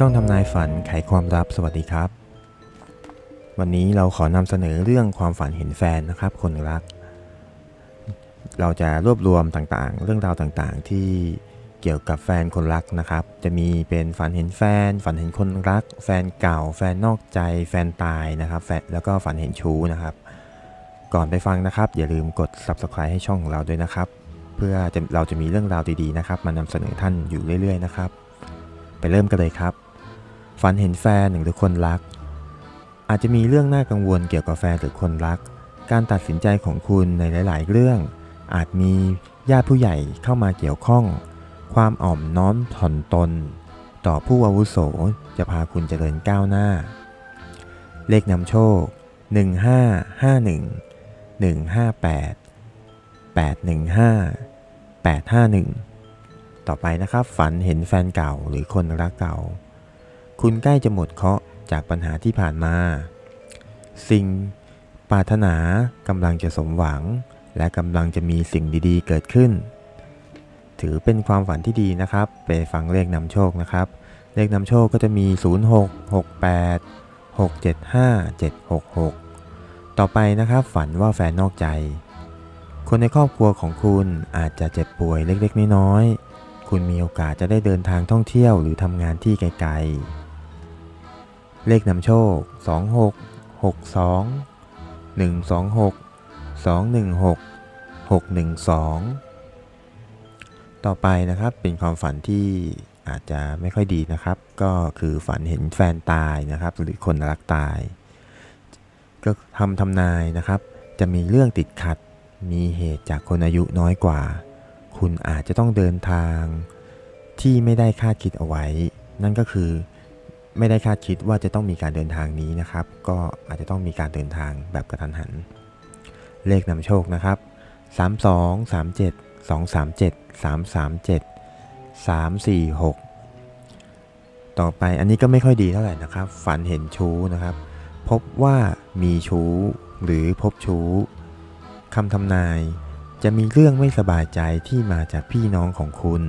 ช่องทำนายฝันไขความลับสวัสดีครับ วันนี้เราขอนำเสนอเรื่องความฝันเห็นแฟนนะครับ คนรัก เราจะรวบรวมต่างๆ เรื่องราวต่างๆ ที่เกี่ยวกับแฟนคนรักนะครับ จะมีเป็นฝันเห็นแฟน ฝันเห็นคนรัก แฟนเก่า แฟนนอกใจ แฟนตายนะครับแฟนแล้วก็ฝันเห็นชู้นะครับ ก่อนไปฟังนะครับ อย่าลืมกด subscribe ให้ช่องของเราด้วยนะครับ เพื่อเราจะมีเรื่องราวดีๆนะครับมานำเสนอท่านอยู่เรื่อย ๆ นะครับ ไปเริ่มกันเลยครับ ฝันเห็นแฟนหรือคนรัก อาจจะมีเรื่องน่ากังวลเกี่ยวกับแฟนหรือคนรัก การตัดสินใจของคุณในหลาย ๆ เรื่อง อาจมีญาติผู้ใหญ่เข้ามาเกี่ยวข้อง ความอ่อมน้อมถ่อมตน ต่อผู้อาวุโสจะพาคุณเจริญก้าวหน้า เลขนำโชค 1551 158 815 851 ต่อไปนะครับ ฝันเห็นแฟนเก่าหรือคนรักเก่า คุณใกล้จะหมดเคราะห์จากปัญหาที่ผ่านมา สิ่งปรารถนากำลังจะสมหวัง และกำลังจะมีสิ่งดีๆ เกิดขึ้น ถือเป็นความฝันที่ดีนะครับ ไปฟังเลขนำโชคนะครับ เลขนำโชคก็จะมี 06 68 675 766 ต่อไปนะครับฝันว่าแฟนนอกใจ คนในครอบครัวของคุณอาจจะเจ็บป่วยเล็กๆ น้อยๆ คุณมีโอกาสจะได้เดินทางท่องเที่ยวหรือทำงานที่ไกลๆ เลขนำโชค 26 62 126 216 612 ต่อไปนะครับเป็นความฝันที่อาจจะไม่ค่อยดีนะครับ ก็คือฝันเห็นแฟนตายนะครับ หรือคนรักตาย ก็ทำทำนายนะครับ จะมีเรื่องติดขัด มีเหตุจากคนอายุน้อยกว่า คุณอาจจะต้องเดินทางที่ไม่ได้คาดคิดเอาไว้ นั่นก็คือ ไม่ได้คาดคิดว่าจะต้องมีการเดินทางนี้นะครับ ก็อาจจะต้องมีการเดินทางแบบกระทันหัน เลขนำโชคนะครับ 32 37 237 337 346 ต่อไปอันนี้ก็ไม่ค่อยดีเท่าไหร่นะครับ ฝันเห็นชู้นะครับ พบว่ามีชู้หรือพบชู้คำทำนายจะมีเรื่องไม่สบายใจที่มาจากพี่น้องของคุณ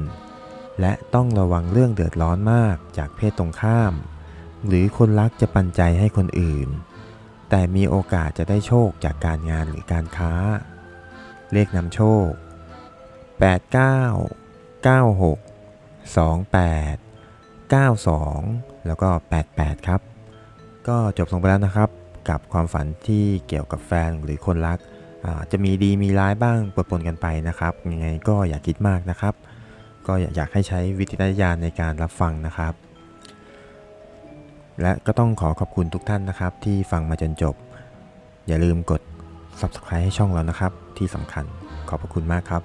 และต้องระวังเรื่องเดือดร้อนมากจากเพศตรงข้าม หรือคนรักจะปันใจให้คนอื่น แต่มีโอกาสจะได้โชคจากการงานหรือการค้า เลขนำโชค 89 96 28 92 แล้วก็ 88 ครับ ก็จบลงไปแล้วนะครับกับความฝันที่เกี่ยวกับแฟนหรือคนรัก จะมีดีมีร้ายบ้างปนปนกันไปนะครับ ยังไงก็อย่าคิดมากนะครับ ก็อยากให้ใช้วิจารณญาณในการรับฟังนะครับ และก็ต้องขอขอบคุณทุกท่านนะครับ ที่ฟังมาจนจบ อย่าลืมกด subscribe ให้ช่องเรานะครับ ที่สำคัญขอบพระคุณมากครับ